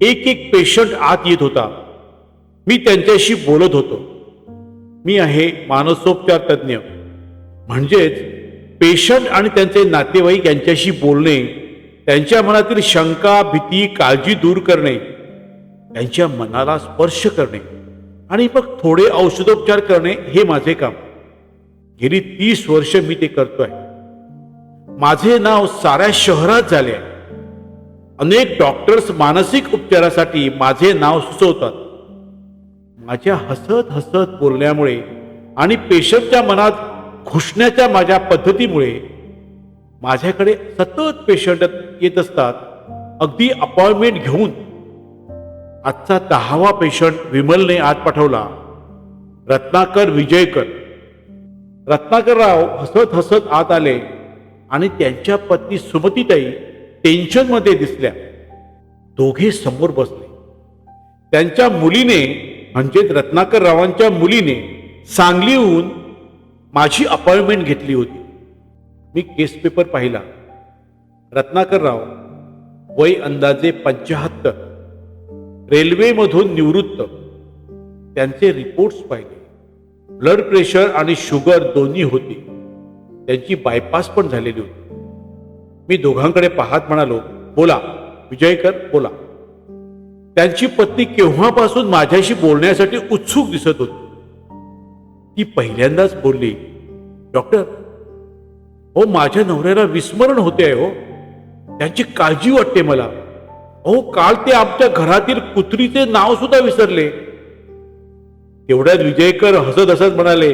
एक एक पेशंट आत येत होता. मी त्यांच्याशी बोलत होतो. मी आहे मानसोपचार तज्ज्ञ म्हणजेच पेशंट आणि त्यांचे नातेवाईक यांच्याशी बोलणे त्यांच्या मनातील शंका भीती काळजी दूर करणे त्यांच्या मनाला स्पर्श करणे आणि मग थोडे औषधोपचार करणे हे माझे काम. गेली तीस वर्ष मी ते करतोय. माझे नाव साऱ्या शहरात झाले आहे. अनेक डॉक्टर्स मानसिक उपचारासाठी माझे नाव सुचवतात. माझ्या हसत हसत बोलण्यामुळे आणि पेशंटच्या मनात घुसण्याच्या माझ्या पद्धतीमुळे माझ्याकडे सतत पेशंट येत असतात. अगदी अपॉइंटमेंट घेऊन आजचा दहावा पेशंट विमलने आत पाठवला. रत्नाकर विजयकर. रत्नाकरराव हसत हसत आत आले आणि त्यांच्या पत्नी सुमतीताई टेन्शनमध्ये दिसल्या. दोघे समोर बसले. त्यांच्या मुलीने म्हणजेच रत्नाकर रावांच्या मुलीने सांगलीहून माझी अपॉइंटमेंट घेतली होती. मी केस पेपर पाहिला. रत्नाकर राव वय अंदाजे पंचाहत्तर रेल्वेमधून निवृत्त. त्यांचे रिपोर्ट्स पाहिले. ब्लड प्रेशर आणि शुगर दोन्ही होती. त्यांची बायपास पण झालेली होती. मी दोघांकडे पाहत म्हणालो बोला विजयकर बोला. त्यांची पत्नी केव्हापासून माझ्याशी बोलण्यासाठी उत्सुक दिसत होती. ती पहिल्यांदाच बोलली डॉक्टर हो माझ्या नवऱ्याला विस्मरण होते हो. त्यांची काळजी वाटते मला. अहो काल ते आमच्या घरातील कुत्रीचे नाव सुद्धा विसरले. तेवढ्यात विजयकर हसत हसत म्हणाले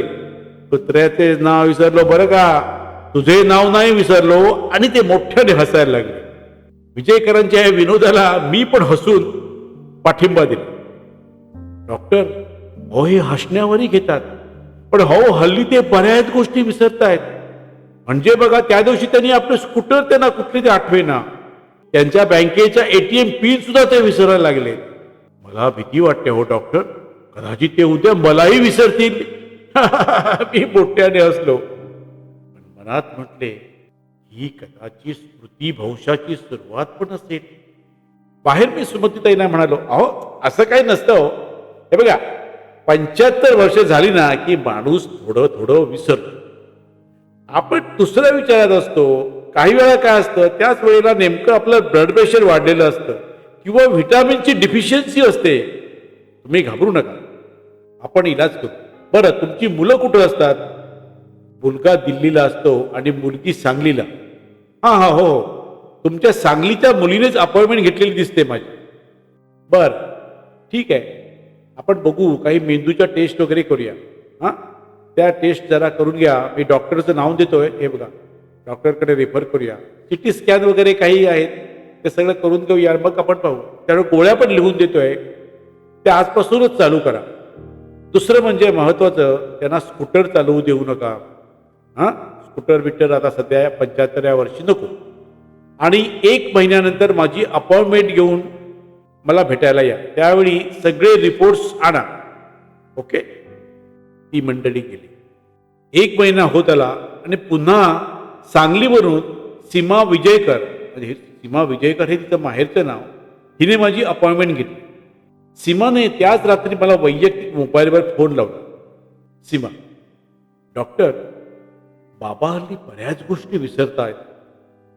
कुत्र्याचे नाव विसरलो बरं का? तुझे नाव नाही विसरलो आणि ते मोठ्याने हसायला लागले. विजयकरांच्या या विनोदाला मी पण हसून पाठिंबा दिला. डॉक्टर हो हे हसण्यावरही घेतात. पण हो हल्ली ते बऱ्याच गोष्टी विसरतायत. म्हणजे बघा त्या दिवशी त्यांनी आपलं स्कूटर त्यांना कुठली ते आठवेना. त्यांच्या बँकेच्या एटीएम पिन सुद्धा ते विसरायला लागले. मला भीती वाटते हो डॉक्टर. कदाचित ते उद्या मलाही विसरतील. मी मोठ्याने असलो महाराज म्हटले ही कदाचित स्मृती भविष्याची सुरुवात पण असेल. बाहेर मी सुमतीताईंना म्हणालो अहो असं काही नसतं हो. हे बघा पंच्याहत्तर वर्ष झाली ना की माणूस थोडं थोडं विसरतो. आपण दुसऱ्या विचारात असतो काही वेळा काय असतं त्याच वेळेला नेमकं आपलं ब्लड प्रेशर वाढलेलं असतं किंवा व्हिटॅमिनची डिफिशियन्सी असते. तुम्ही घाबरू नका. आपण इलाज करू. बरं तुमची मुलं कुठं असतात? मुलगा दिल्लीला असतो आणि मुलगी सांगलीला. हां हां हो हो. तुमच्या सांगलीच्या मुलीनेच अपॉइंटमेंट घेतलेली दिसते माझी. बर ठीक आहे. आपण बघू काही मेंदूच्या टेस्ट वगैरे करूया. हां? त्या टेस्ट जरा करून घ्या. मी डॉक्टरचं नाव देतोय. हे बघा. डॉक्टरकडे रेफर करूया. सिटी स्कॅन वगैरे काही आहेत. ते सगळं करून घेऊया. मग आपण पाहू. त्यामुळे गोळ्या पण लिहून देतोय. ते आजपासूनच चालू करा. दुसरं म्हणजे महत्त्वाचं त्यांना स्कूटर चालवू देऊ नका. हां? स्कूटर बिटर आता सध्या पंच्याहत्तराव्या वर्षी नको. आणि एक महिन्यानंतर माझी अपॉइंटमेंट घेऊन मला भेटायला या. त्यावेळी सगळे रिपोर्ट्स आणा. ओके ती मंडळी गेली. एक महिना होत आला आणि पुन्हा सांगलीवरून सीमा विजयकर म्हणजे सीमा विजयकर हे तिचं माहेरचं नाव हिने माझी अपॉइंटमेंट घेतली. सीमाने त्याच रात्री मला वैयक्तिक मोबाईलवर फोन लावला. सीमा डॉक्टर बाबा हल्ली बऱ्याच गोष्टी विसरत आहेत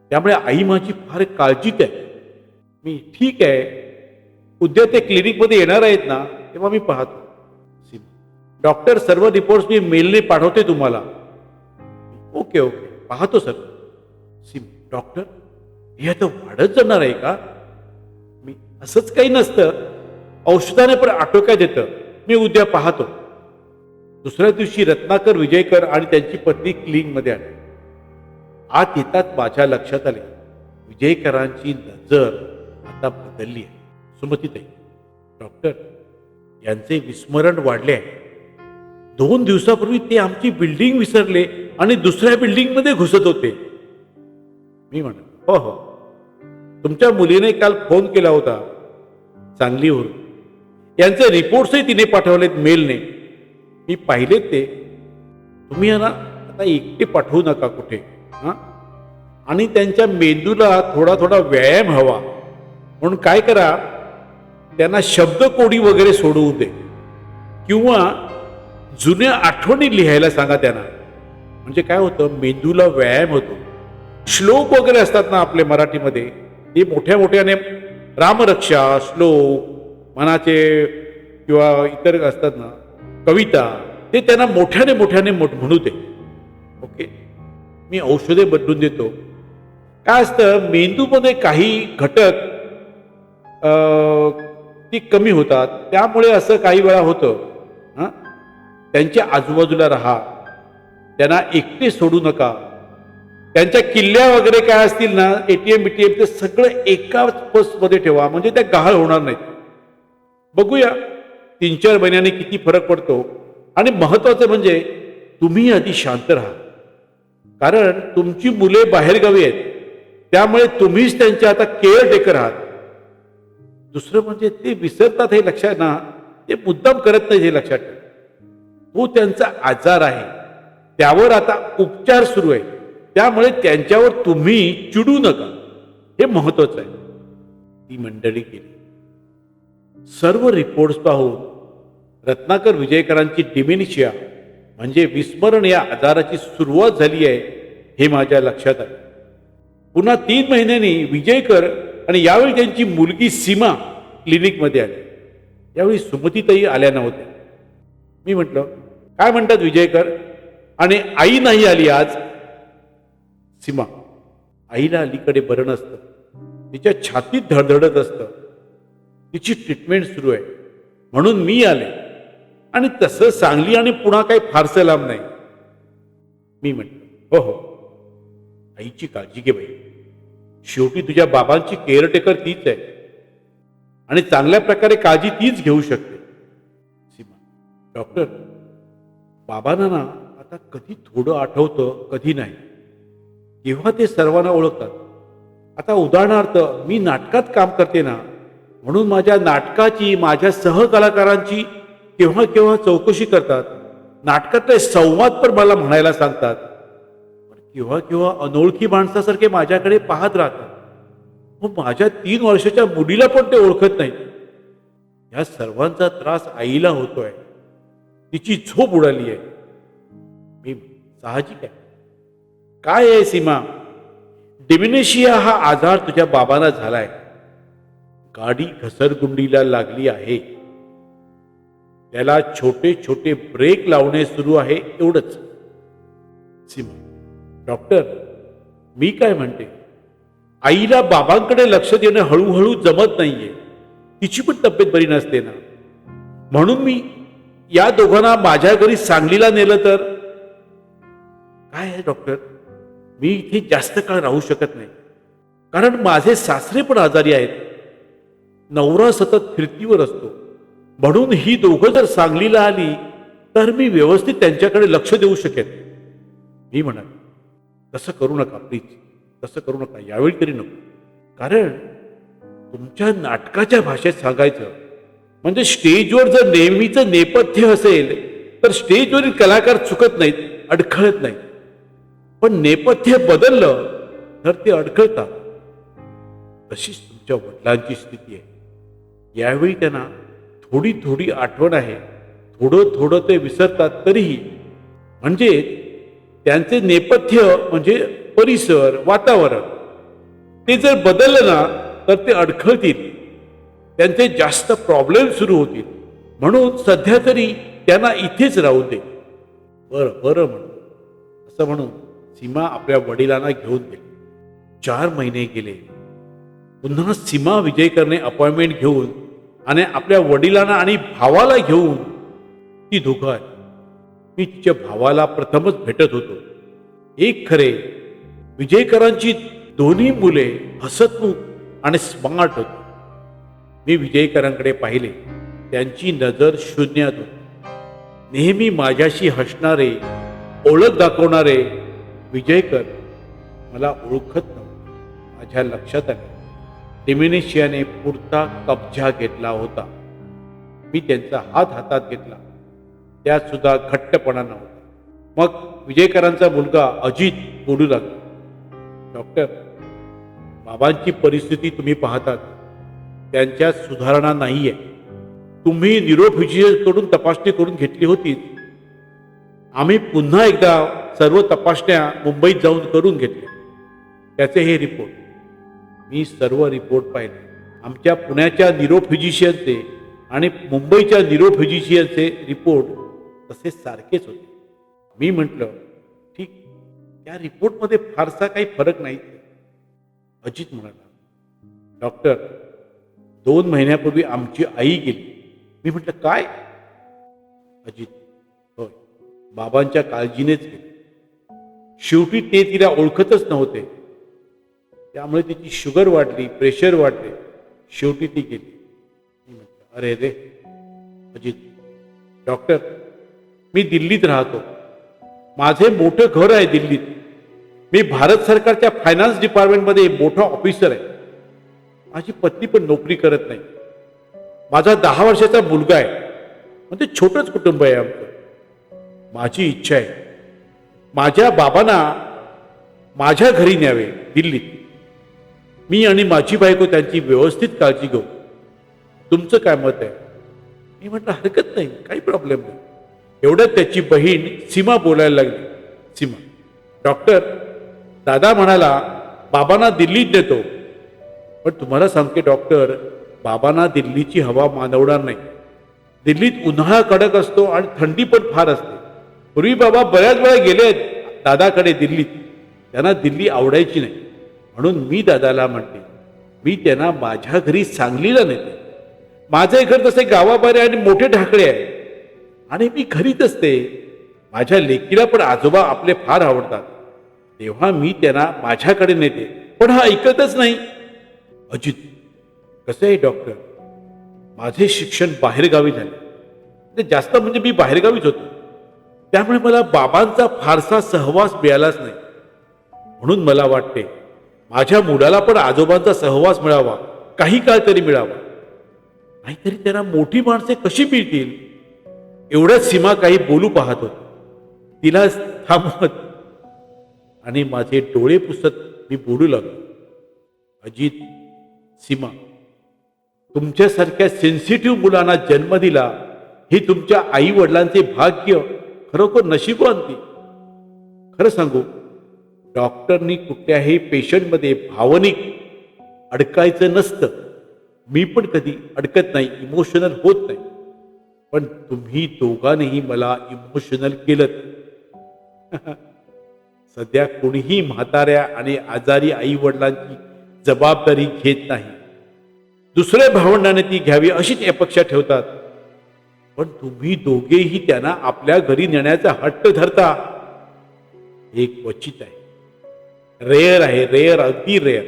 त्यामुळे आई माझी फार काळजीत आहे. मी ठीक आहे. उद्या ते क्लिनिकमध्ये येणार आहेत ना तेव्हा मी पाहतो. डॉक्टर सर्व रिपोर्ट्स मी मेलने पाठवते तुम्हाला. Okay okay. पाहतो सर. सिम डॉक्टर हे आता वाढत जाणार आहे का? मी असंच काही नसतं. औषधाने पण आटोक्यात येतं. मी उद्या पाहतो. दुसऱ्या दिवशी रत्नाकर विजयकर आणि त्यांची पत्नी क्लिंगमध्ये आली. आत येतात माझ्या लक्षात आले विजयकरांची नजर आता बदलली आहे. सुमतीताई डॉक्टर यांचे विस्मरण वाढले आहे. दोन दिवसापूर्वी ते आमची बिल्डिंग विसरले आणि दुसऱ्या बिल्डिंगमध्ये घुसत होते. मी म्हण हो हो. तुमच्या मुलीने काल फोन केला होता. चांगली होऊन यांचे रिपोर्ट्सही तिने पाठवलेत मेलने मी पाहिलेत ते. तुम्ही ना आता एकटे पाठवू नका कुठे. हां? आणि त्यांच्या मेंदूला थोडा थोडा व्यायाम हवा. म्हणून काय करा त्यांना शब्दकोडी वगैरे सोडवू दे. किंवा जुन्या आठवणी लिहायला सांगा त्यांना. म्हणजे काय होतं मेंदूला व्यायाम होतो. श्लोक वगैरे असतात ना आपले मराठीमध्ये ते मोठ्या मोठ्याने रामरक्षा श्लोक मनाचे किंवा इतर असतात ना कविता ते त्यांना मोठ्याने मोठ्याने मोठ म्हणू दे. ओके? मी औषधे बदलून देतो. काय असतं? मेंदूमध्ये काही घटक ती कमी होतात. त्यामुळे असं काही वेळा होतं हां? त्यांच्या आजूबाजूला राहा. त्यांना एकटे सोडू नका. त्यांच्या किल्ल्या वगैरे काय असतील ना एटीएम बीटीएम ते सगळं एकाच बसमध्ये ठेवा. म्हणजे त्या गहाळ होणार नाहीत. बघूया. तीन चार महिन्याने किती फरक पडतो? आणि महत्वाचं म्हणजे तुम्ही आधी शांत राहा. कारण तुमची मुले बाहेरगावी आहेत. त्यामुळे तुम्हीच त्यांचे आता केअर टेकर आहात. दुसरं म्हणजे ते विसरतात हे लक्षात ना ते मुद्दाम करत नाही हे लक्षात ठेवा. तो त्यांचा आजार आहे. त्यावर आता उपचार सुरू आहे त्यामुळे त्यांच्यावर तुम्ही चिडू नका. हे महत्वाचं आहे. ती मंडळी केली सर्व रिपोर्ट्स पाहून रत्नाकर विजयकरांची डिमेनिशिया म्हणजे विस्मरण या आजाराची सुरुवात झाली आहे हे माझ्या लक्षात आलं पुन्हा तीन महिन्यांनी विजयकर आणि यावेळी त्यांची मुलगी सीमा क्लिनिकमध्ये आली. यावेळी सुमतीताई आल्या नव्हत्या. मी म्हटलं काय म्हणतात विजयकर? आणि आई नाही आली आज. सीमा आईला अलीकडे बरं नसतं. तिच्या छातीत धडधडत असतं. तिची ट्रीटमेंट सुरू आहे. म्हणून मी आले. आणि तसं सांगली आणि पुन्हा काही फारसं लांब नाही. मी म्हटलं हो हो. आईची काळजी घे बाई. शेवटी तुझ्या बाबांची केअरटेकर तीच आहे. आणि चांगल्या प्रकारे काळजी तीच घेऊ शकते. सीमा डॉक्टर बाबांना ना आता कधी थोडं आठवतं कधी नाही. केव्हा ते सर्वांना ओळखतात. आता उदाहरणार्थ मी नाटकात काम करते ना म्हणून माझ्या नाटकाची माझ्या सहकलाकारांची केव्हा केव्हा चौकशी करतात. नाटकातले संवाद पण मला म्हणायला सांगतात. किंवा केव्हा केव्हा अनोळखी माणसासारखे माझ्याकडे पाहत राहतात. मग माझ्या तीन वर्षाच्या मुलीला पण ते ओळखत नाही या सर्वांचा त्रास आईला होतोय. तिची झोप उडाली आहे. मी साहजिक आहे. काय आहे सीमा? डिमिनेशिया हा आजार तुझ्या बाबांना झालाय. गाडी घसरगुंडीला लागली आहे. त्याला छोटे छोटे ब्रेक लावणे सुरू आहे एवढंच. सीमा डॉक्टर मी काय म्हणते? आईला बाबांकडे लक्ष देणं हळूहळू जमत नाहीये. तिची पण तब्येत बरी नसते ना. म्हणून मी या दोघांना माझ्या घरी सांगलीला नेलं तर. काय आहे डॉक्टर? मी इथे जास्त काळ राहू शकत नाही. कारण माझे सासरे पण आजारी आहेत. नवरा सतत फिरतीवर असतो. म्हणून ही दोघं जर सांगलीला आली तर मी व्यवस्थित त्यांच्याकडे लक्ष देऊ शकेन. मी म्हणाल तसं करू नका प्लीज तसं करू नका. यावेळी तरी नको. कारण तुमच्या नाटकाच्या भाषेत सांगायचं म्हणजे स्टेजवर जर नेहमीचं नेपथ्य असेल तर स्टेजवरील कलाकार चुकत नाहीत अडखळत नाहीत. पण नेपथ्य बदललं तर ते अडखळतात. तशीच तुमच्या वडिलांची स्थिती आहे. यावेळी त्यांना थोडी थोडी आठवण आहे. थोडं थोडं ते विसरतात तरीही. म्हणजे त्यांचे नेपथ्य म्हणजे परिसर वातावरण. ते जर बदललं ना तर ते अडखळतील. त्यांचे जास्त प्रॉब्लेम सुरू होतील. म्हणून सध्या तरी त्यांना इथेच राहू दे. बरं बरं म्हणून. असं म्हणून सीमा आपल्या वडिलांना घेऊन गेली. चार महिने गेले. पुन्हा सीमा विजय करणे अपॉइंटमेंट घेऊन आणि आपल्या वडिलांना आणि भावाला घेऊन ती धोका आहे मी तिच्या भावाला प्रथमच भेटत होतो. एक खरे विजयकरांची दोन्ही मुले हसतमुख आणि स्मार्ट होती. मी विजयकरांकडे पाहिले. त्यांची नजर शून्यात होती. नेहमी माझ्याशी हसणारे ओळख दाखवणारे विजयकर मला ओळखत नव्हते. माझ्या लक्षात आले. डिमिनिशियाने पुरता कब्जा घेतला होता. मी त्यांचा हात हातात घेतला. त्यात सुद्धा घट्टपणा नव्हता. मग विजयकरांचा मुलगा अजित बोलू लागला. डॉक्टर बाबांची परिस्थिती तुम्ही पाहतात. त्यांच्यात सुधारणा नाही आहे तुम्ही कडून तपासणी करून घेतली होती आम्ही पुन्हा एकदा सर्व तपासण्या मुंबईत जाऊन करून घेतल्या. त्याचे हे रिपोर्ट. मी सर्व रिपोर्ट पाहिले. आमच्या पुण्याच्या निरो फिजिशियनचे आणि मुंबईच्या निरो फिजिशियनचे रिपोर्ट तसे सारखेच होते. मी म्हटलं ठीक त्या रिपोर्टमध्ये फारसा काही फरक नाही. अजित म्हणाला डॉक्टर दोन महिन्यापूर्वी आमची आई गेली. मी म्हटलं काय? अजित होय बाबांच्या काळजीनेच गेली. शेवटी ते तिला ओळखतच नव्हते. त्यामुळे तिची शुगर वाढली प्रेशर वाढले शेवटी ती गेली. अरे रे अजित डॉक्टर मी दिल्लीत राहतो. माझे मोठं घर आहे दिल्लीत. मी भारत सरकारच्या फायनान्स डिपार्टमेंटमध्ये मोठा ऑफिसर आहे. माझी पत्नी पण नोकरी करत नाही. माझा दहा वर्षाचा मुलगा आहे. म्हणजे छोटंच कुटुंब आहे आमचं. माझी इच्छा आहे. माझ्या बाबांना माझ्या घरी न्यावे दिल्लीत. मी आणि माझी बायको त्यांची व्यवस्थित काळजी घेऊ. तुमचं काय मत आहे? मी म्हटलं हरकत नाही काही प्रॉब्लेम नाही. एवढ्यात त्याची बहीण सीमा बोलायला लागली. सीमा डॉक्टर दादा म्हणाला बाबांना दिल्लीत देतो पण तुम्हाला सांगते डॉक्टर बाबांना दिल्लीची हवा मानवणार नाही. दिल्लीत उन्हाळा कडक असतो आणि थंडी पण फार असते. पूर्वी बाबा बऱ्याच वेळा गेले आहेत दादाकडे दिल्लीत. त्यांना दिल्ली आवडायची नाही. म्हणून मी दादाला म्हणते मी त्यांना माझ्या घरी सांगलीला नेते. माझे घर तसे गावाबारे आणि मोठे ढाकळे आहे. आणि मी घरीच असते. माझ्या लेकीला पण आजोबा आपले फार आवडतात. तेव्हा मी त्यांना माझ्याकडे नेते. पण हा ऐकतच नाही. अजित कसं आहे डॉक्टर? माझे शिक्षण बाहेरगावी झाले. ते जास्त म्हणजे मी बाहेरगावीच होतो. त्यामुळे मला बाबांचा फारसा सहवास मिळालाच नाही. म्हणून मला वाटते माझ्या मुलाला पण आजोबांचा सहवास मिळावा काही काळ तरी मिळावा. नाहीतरी त्यांना मोठी माणसे कशी मिळतील? एवढ्याच सीमा काही बोलू पाहत होती. तिला थांबवत आणि माझे डोळे पुसत मी बोलू लागलो. अजित सीमा तुमच्यासारख्या सेन्सिटिव्ह मुलांना जन्म दिला हे तुमच्या आई वडिलांचे भाग्य खरोखर नशिबवंती खरं सांगू डॉक्टरनी कुठल्याही पेशंटमध्ये भावनिक अडकायचं नसतं. मी पण कधी अडकत नाही इमोशनल होत नाही. पण तुम्ही दोघांनीही मला इमोशनल केलं सध्या कोणीही म्हाताऱ्या आणि आजारी आई वडिलांची जबाबदारी घेत नाही. दुसऱ्या भावंडाने ती घ्यावी अशीच अपेक्षा ठेवतात. पण तुम्ही दोघेही त्यांना आपल्या घरी नेण्याचा हट्ट धरता. हे क्वचित आहे. रेअर आहे रेअर अगदी रेअर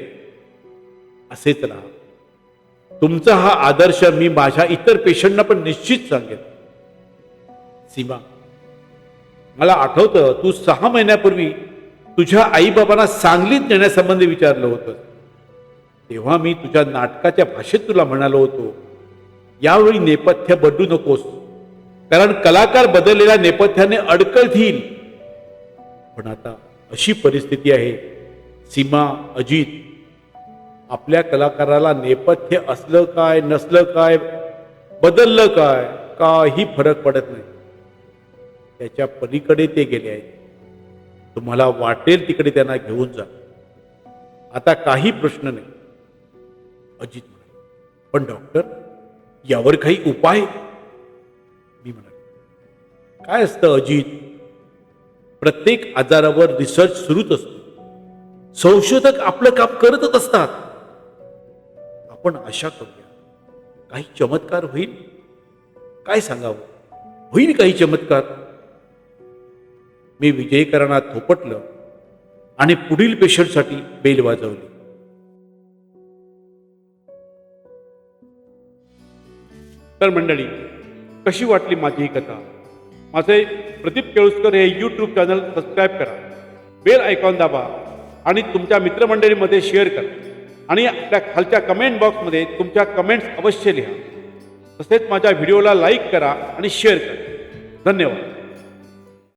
असेच राहा. तुमचा हा आदर्श मी माझ्या इतर पेशंटना पण निश्चित सांगेन. सीमा मला आठवतं तू सहा महिन्यापूर्वी तुझ्या आईबाबांना सांगलीत नेण्यासंबंधी विचारलं होतं. तेव्हा मी तुझ्या नाटकाच्या भाषेत तुला म्हणालो होतो यावेळी नेपथ्य बदलू नकोस. कारण कलाकार बदललेल्या नेपथ्याने अडकळतील पण आता अशी परिस्थिती आहे सीमा अजित आपल्या कलाकाराला नेपथ्य असलं काय नसलं काय बदललं काय काही फरक पडत नाही. त्याच्या पलीकडे ते गेले आहेत. तुम्हाला वाटेल तिकडे त्यांना घेऊन जा. आता काही प्रश्न नाही. अजित म्हणाले पण डॉक्टर यावर काही उपाय? मी म्हणाले काय असतं अजित? प्रत्येक आजारावर रिसर्च सुरूच असतो. संशोधक आपलं काम करतच असतात. आपण आशा करूया काही चमत्कार होईल. काय सांगावं? होईल काही चमत्कार? मी विजयकरांना थोपटलं आणि पुढील पेशंटसाठी बेल वाजवली. तर मंडळी कशी वाटली माझी ही कथा? माझे प्रदीप केळुसकर हे यूट्यूब चॅनल सबस्क्राईब करा. बेल आयकॉन दाबा. आणि तुमच्या मित्रमंडळीमध्ये शेअर करा. आणि आपल्या खालच्या कमेंट बॉक्समध्ये तुमच्या कमेंट्स अवश्य लिहा. तसेच माझ्या व्हिडिओला लाईक करा आणि शेअर करा. धन्यवाद.